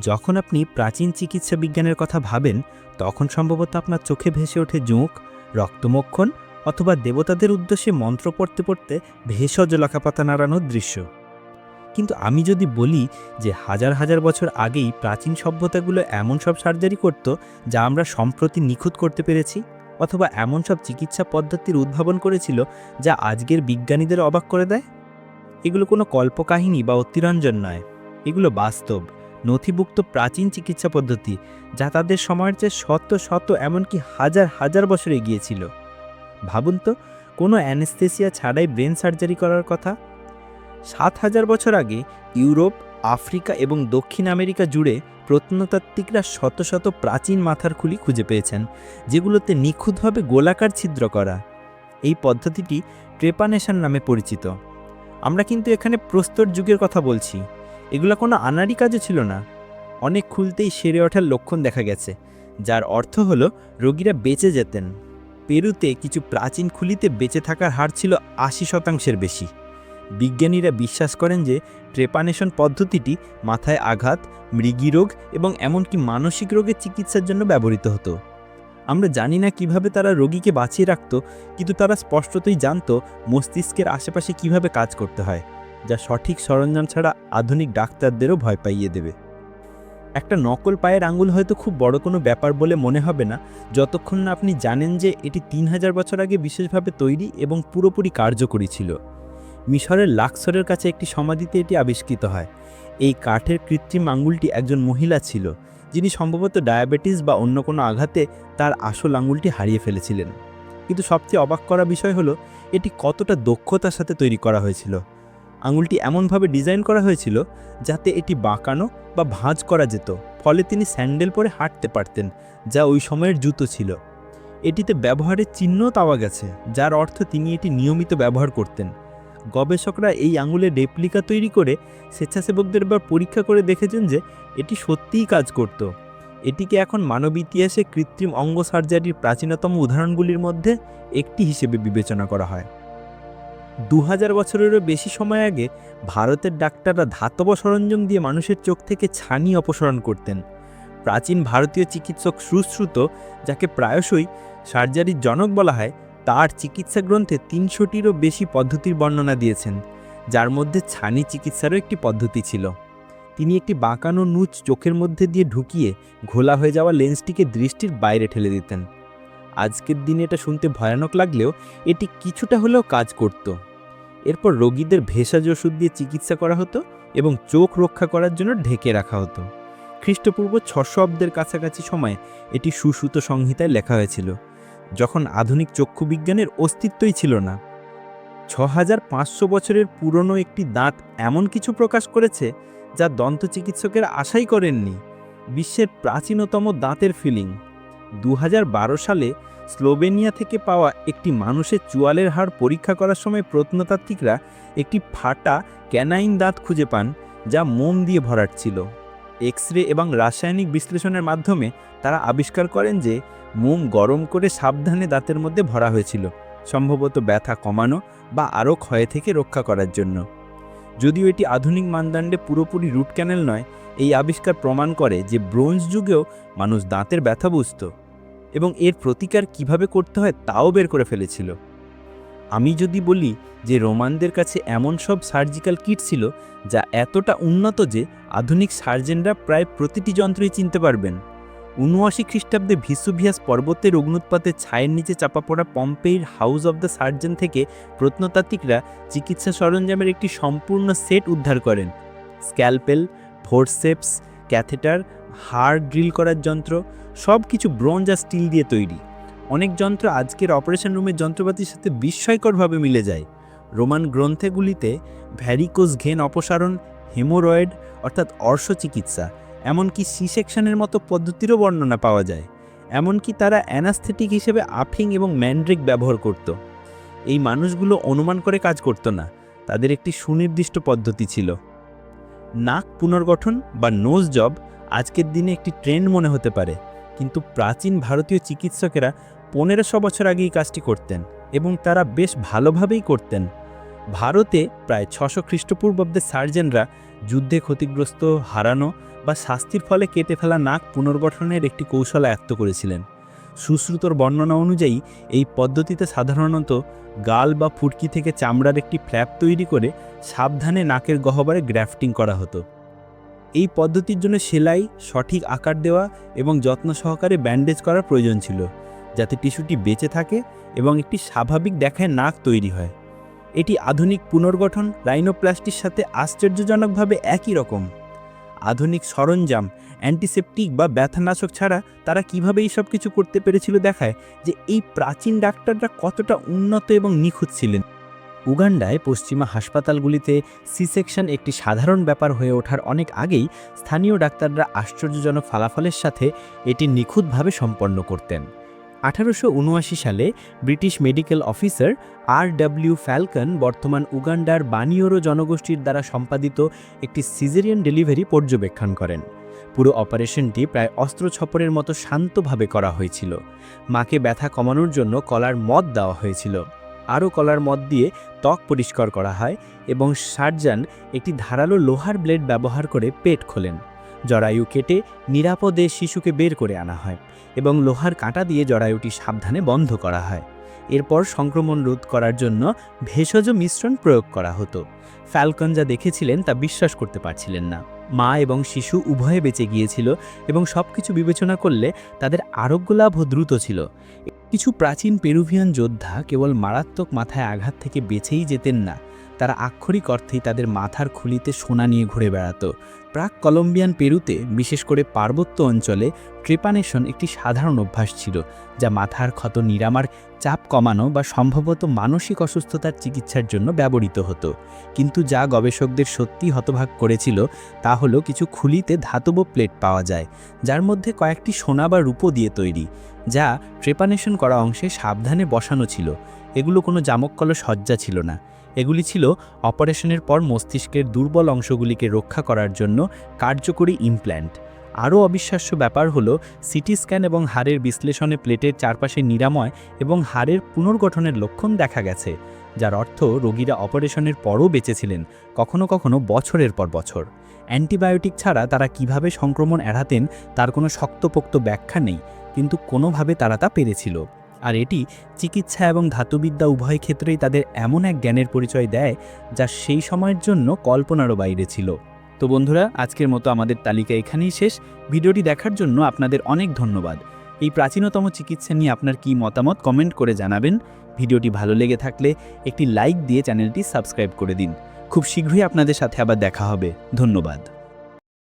যখন আপনি প্রাচীন চিকিৎসা বিজ্ঞানের কথা ভাবেন, তখন সম্ভবত আপনার চোখে ভেসে ওঠে জোঁক, রক্তমক্ষণ অথবা দেবতাদের উদ্দেশ্যে মন্ত্র পড়তে পড়তে ভেষজ লকাপাতা নাড়ানোর দৃশ্য। কিন্তু আমি যদি বলি যে হাজার হাজার বছর আগেই প্রাচীন সভ্যতাগুলো এমন সব সার্জারি করত যা আমরা সম্প্রতি নিখুঁত করতে পেরেছি অথবা এমন সব চিকিৎসা পদ্ধতির উদ্ভাবন করেছিল যা আজকের বিজ্ঞানীদের অবাক করে দেয়? এগুলো কোনো কল্পকাহিনী বা অতিরঞ্জন নয়। এগুলো বাস্তব। নথিভুক্ত প্রাচীন চিকিৎসা পদ্ধতি, যা তাদের সময়ের চেয়ে শত শত এমনকি হাজার হাজার বছর এগিয়েছিল ভাবুন তো, কোনো অ্যানেস্থেসিয়া ছাড়াই ব্রেন সার্জারি করার কথা? সাত হাজার বছর আগে ইউরোপ, আফ্রিকা এবং দক্ষিণ আমেরিকা জুড়ে প্রত্নতাত্ত্বিকরা শত শত প্রাচীন মাথার খুলি খুঁজে পেয়েছেন, যেগুলোতে নিখুঁতভাবে গোলাকার ছিদ্র করা। এই পদ্ধতিটি ট্রেপানেশন নামে পরিচিত। আমরা কিন্তু এখানে প্রস্তর যুগের কথা বলছি। এগুলো কোনো আনাড়ি কাজও ছিল না। অনেক খুলতেই সেরে ওঠার লক্ষণ দেখা গেছে, যার অর্থ হলো রোগীরা বেঁচে যেতেন। পেরুতে কিছু প্রাচীন খুলিতে বেঁচে থাকার হার ছিল আশি শতাংশের বেশি। বিজ্ঞানীরা বিশ্বাস করেন যে ট্রেপানেশন পদ্ধতিটি মাথায় আঘাত মৃগীরোগ এবং এমনকি মানসিক রোগের চিকিৎসার জন্য ব্যবহৃত হতো। আমরা জানি না কীভাবে তারা রোগীকে বাঁচিয়ে রাখত, কিন্তু তারা স্পষ্টতই জানত মস্তিষ্কের আশেপাশে কীভাবে কাজ করতে হয়। যা সঠিক সরঞ্জাম ছাড়া আধুনিক ডাক্তারদেরও ভয় পাইয়ে দেবে। একটা নকল পায়ের আঙ্গুল হয়তো খুব বড় কোনো ব্যাপার বলে মনে হবে না, যতক্ষণ না আপনি জানেন যে এটি তিন হাজার বছর আগে বিশেষভাবে তৈরি এবং পুরোপুরি কার্যকরী ছিল। মিশরের লাক্সরের কাছে একটি সমাধিতে এটি আবিষ্কৃত হয়। এই কাঠের কৃত্রিম আঙ্গুলটি একজন মহিলা ছিল, যিনি সম্ভবত ডায়াবেটিস বা অন্য কোনো আঘাতে তার আসল আঙ্গুলটি হারিয়ে ফেলেছিলেন। কিন্তু সবচেয়ে অবাক করা বিষয় হলো, এটি কতটা দক্ষতার সাথে তৈরি করা হয়েছিল। আঙুলটি এমনভাবে ডিজাইন করা হয়েছিল যাতে এটি বাঁকানো বা ভাঁজ করা যেত, ফলে তিনি স্যান্ডেল পরে হাঁটতে পারতেন, যা ওই সময়ের জুতো ছিল। এটিতে ব্যবহারের চিহ্নও পাওয়া গেছে, যার অর্থ তিনি এটি নিয়মিত ব্যবহার করতেন। গবেষকরা এই আঙুলের রেপ্লিকা তৈরি করে স্বেচ্ছাসেবকদের এবার পরীক্ষা করে দেখেছেন যে এটি সত্যিই কাজ করত। এটিকে এখন মানব ইতিহাসে কৃত্রিম অঙ্গ সার্জারির প্রাচীনতম উদাহরণগুলির মধ্যে একটি হিসেবে বিবেচনা করা হয়। দু হাজার বছরেরও বেশি সময় আগে ভারতের ডাক্তাররা ধাতব সরঞ্জাম দিয়ে মানুষের চোখ থেকে ছানি অপসারণ করতেন। প্রাচীন ভারতীয় চিকিৎসক সুশ্রুত, যাকে প্রায়শই সার্জারির জনক বলা হয়, তার চিকিৎসা গ্রন্থে তিনশোটিরও বেশি পদ্ধতির বর্ণনা দিয়েছেন, যার মধ্যে ছানি চিকিৎসারও একটি পদ্ধতি ছিল। তিনি একটি বাঁকানো নুচ চোখের মধ্যে দিয়ে ঢুকিয়ে ঘোলা হয়ে যাওয়া লেন্সটিকে দৃষ্টির বাইরে ঠেলে দিতেন। আজকের দিনে এটা শুনতে ভয়ানক লাগলেও এটি কিছুটা হলেও কাজ করত। এরপর রোগীদের ভেষজ ওষুধ দিয়ে চিকিৎসা করা হতো এবং চোখ রক্ষা করার জন্য ঢেকে রাখা হতো। খ্রিস্টপূর্ব ছশো অব্দের কাছাকাছি সময়ে এটি সুসুত সংহিতায় লেখা হয়েছিল, যখন আধুনিক চক্ষু বিজ্ঞানের অস্তিত্বই ছিল না। ছ হাজার পাঁচশো বছরের পুরনো একটি দাঁত এমন কিছু প্রকাশ করেছে যা দন্ত চিকিৎসকের আশাই করেননি। বিশ্বের প্রাচীনতম দাঁতের ফিলিং। দু হাজার বারো সালে স্লোভেনিয়া থেকে পাওয়া একটি মানুষের চুয়ালের হাড় পরীক্ষা করার সময় প্রত্নতাত্ত্বিকরা একটি ফাটা ক্যানাইন দাঁত খুঁজে পান, যা মোম দিয়ে ভরাট ছিল। এক্স রে এবং রাসায়নিক বিশ্লেষণের মাধ্যমে তারা আবিষ্কার করেন যে মোম গরম করে সাবধানে দাঁতের মধ্যে ভরা হয়েছিল, সম্ভবত ব্যথা কমানো বা আরও ক্ষয় থেকে রক্ষা করার জন্য। যদিও এটি আধুনিক মানদণ্ডে পুরোপুরি রুট ক্যানেল নয়, এই আবিষ্কার প্রমাণ করে যে ব্রোঞ্জ যুগেও মানুষ দাঁতের ব্যথা বুঝত। এবং এর প্রতিকার কীভাবে করতে হয় তাও বের করে ফেলেছিল। আমি যদি বলি যে রোমানদের কাছে এমন সব সার্জিক্যাল কিট ছিল যা এতটা উন্নত যে আধুনিক সার্জেনরা প্রায় প্রতিটি যন্ত্রই চিনতে পারবেন। উনআশি খ্রিস্টাব্দে ভিসুভিয়াস পর্বতের অগ্নুৎপাতের ছায়ের নিচে চাপা পড়া পম্পেইর হাউস অব দ্য সার্জন থেকে প্রত্নতাত্ত্বিকরা চিকিৎসা সরঞ্জামের একটি সম্পূর্ণ সেট উদ্ধার করেন। স্ক্যালপেল, ফোরসেপস, ক্যাথেটার হাড় ড্রিল করার যন্ত্র, সব কিছু ব্রোঞ্জ আর স্টিল দিয়ে তৈরি। অনেক যন্ত্র আজকের অপারেশন রুমের যন্ত্রপাতির সাথে বিস্ময়করভাবে মিলে যায়। রোমান গ্রন্থেগুলিতে ভ্যারিকোজ ঘেন অপসারণ, হেমোরয়েড, অর্থাৎ অর্শ চিকিৎসা এমনকি সি সেকশনের মতো পদ্ধতিরও বর্ণনা পাওয়া যায়। এমনকি তারা অ্যানাস্থেটিক হিসেবে আফিং এবং ম্যান্ড্রিক ব্যবহার করত। এই মানুষগুলো অনুমান করে কাজ করত না, তাদের একটি সুনির্দিষ্ট পদ্ধতি ছিল। নাক পুনর্গঠন বা নোজ জব আজকের দিনে একটি ট্রেন্ড মনে হতে পারে, কিন্তু প্রাচীন ভারতীয় চিকিৎসকেরা পনেরোশো বছর আগেই কাজটি করতেন এবং তারা বেশ ভালোভাবেই করতেন। ভারতে প্রায় ছশো খ্রিস্টপূর্বাব্দের সার্জেনরা যুদ্ধে ক্ষতিগ্রস্ত, হারানো বা শাস্তির ফলে কেটে ফেলা নাক পুনর্গঠনের একটি কৌশল আয়ত্ত করেছিলেন। সুশ্রুতর বর্ণনা অনুযায়ী, এই পদ্ধতিতে সাধারণত গাল বা ফুটকি থেকে চামড়ার একটি ফ্ল্যাপ তৈরি করে সাবধানে নাকের গহ্বরে গ্রাফটিং করা হতো। এই পদ্ধতির জন্য সেলাই, সঠিক আকার দেওয়া এবং যত্ন সহকারে ব্যান্ডেজ করার প্রয়োজন ছিল, যাতে টিস্যুটি বেঁচে থাকে এবং একটি স্বাভাবিক দেখায় নাক তৈরি হয়। এটি আধুনিক পুনর্গঠন রাইনোপ্লাস্টির সাথে আশ্চর্যজনকভাবে একই রকম। আধুনিক সরঞ্জাম অ্যান্টিসেপটিক বা ব্যথানাশক ছাড়া তারা কীভাবে এই সব কিছু করতে পেরেছিল দেখায় যে এই প্রাচীন ডাক্তাররা কতটা উন্নত এবং নিখুঁত ছিলেন। উগান্ডায় পশ্চিমা হাসপাতালগুলিতে সি সেকশন একটি সাধারণ ব্যাপার হয়ে ওঠার অনেক আগেই স্থানীয় ডাক্তাররা আশ্চর্যজনক ফলাফলের সাথে এটি নিখুঁতভাবে সম্পন্ন করতেন। আঠারোশো উনআশি সালে British medical officer R W Felkin বর্তমান উগান্ডার বানিয়োরো জনগোষ্ঠীর দ্বারা সম্পাদিত একটি সিজেরিয়ান ডেলিভারি পর্যবেক্ষণ করেন। পুরো অপারেশনটি প্রায় অস্ত্রছপরের মতো শান্তভাবে করা হয়েছিল। মাকে ব্যথা কমানোর জন্য কলার মদ দেওয়া হয়েছিল। আরও কলার মদ দিয়ে ত্বক পরিষ্কার করা হয় এবং সার্জন একটি ধারালো লোহার ব্লেড ব্যবহার করে পেট খোলেন। জরায়ু কেটে নিরাপদে শিশুকে বের করে আনা হয় এবং লোহার কাঁটা দিয়ে জরায়ুটি সাবধানে বন্ধ করা হয়। এরপর সংক্রমণ রোধ করার জন্য ভেষজ মিশ্রণ প্রয়োগ করা হতো। ফ্যালকন যা দেখেছিলেন তা বিশ্বাস করতে পারছিলেন না। মা এবং শিশু উভয়ে বেঁচে গিয়েছিল এবং সব কিছু বিবেচনা করলে তাদের আরোগ্য লাভও দ্রুত ছিল। কিছু প্রাচীন পেরুভিয়ান যোদ্ধা কেবল মারাত্মক মাথায় আঘাত থেকে বেঁচেই যেতেন না। তারা আক্ষরিক অর্থেই তাদের মাথার খুলিতে সোনা নিয়ে ঘুরে বেড়াতো। প্রাক কলম্বিয়ান পেরুতে, বিশেষ করে পার্বত্য অঞ্চলে, ট্রেপানেশন একটি সাধারণ অভ্যাস ছিল, যা মাথার ক্ষত নিরামার চাপ কমানো বা সম্ভবত মানসিক অসুস্থতার চিকিৎসার জন্য ব্যবহৃত হতো। কিন্তু যা গবেষকদের সত্যি হতভাগ করেছিল, তা হলো কিছু খুলিতে ধাতব প্লেট পাওয়া যায়, যার মধ্যে কয়েকটি সোনা বা রূপো দিয়ে তৈরি, যা ট্রেপানেশন করা অংশে সাবধানে বসানো ছিল। এগুলো কোনো জামক জামককল সজ্জা ছিল না। এগুলি ছিল অপারেশনের পর মস্তিষ্কের দুর্বল অংশগুলিকে রক্ষা করার জন্য কার্যকরী ইমপ্ল্যান্ট। আরও অবিশ্বাস্য ব্যাপার হলো, সিটি স্ক্যান এবং হাড়ের বিশ্লেষণে প্লেটের চারপাশে নিরাময় এবং হাড়ের পুনর্গঠনের লক্ষণ দেখা গেছে, যার অর্থ রোগীরা অপারেশনের পরও বেঁচেছিলেন, কখনো কখনো বছরের পর বছর। অ্যান্টিবায়োটিক ছাড়া তারা কীভাবে সংক্রমণ এড়াতেন তার কোনো শক্তপোক্ত ব্যাখ্যা নেই, কিন্তু কোনোভাবে তারা তা পেরেছিল। আর এটি চিকিৎসা এবং ধাতুবিদ্যা উভয় ক্ষেত্রেই তাদের এমন এক জ্ঞানের পরিচয় দেয় যা সেই সময়ের জন্য কল্পনারও বাইরে ছিল। তো বন্ধুরা, আজকের মতো আমাদের তালিকা এখানেই শেষ। ভিডিওটি দেখার জন্য আপনাদের অনেক ধন্যবাদ। এই প্রাচীনতম চিকিৎসা নিয়ে আপনার কি মতামত কমেন্ট করে জানাবেন। ভিডিওটি ভালো লেগে থাকলে একটি লাইক দিয়ে চ্যানেলটি সাবস্ক্রাইব করে দিন। খুব শীঘ্রই আপনাদের সাথে আবার দেখা হবে। ধন্যবাদ।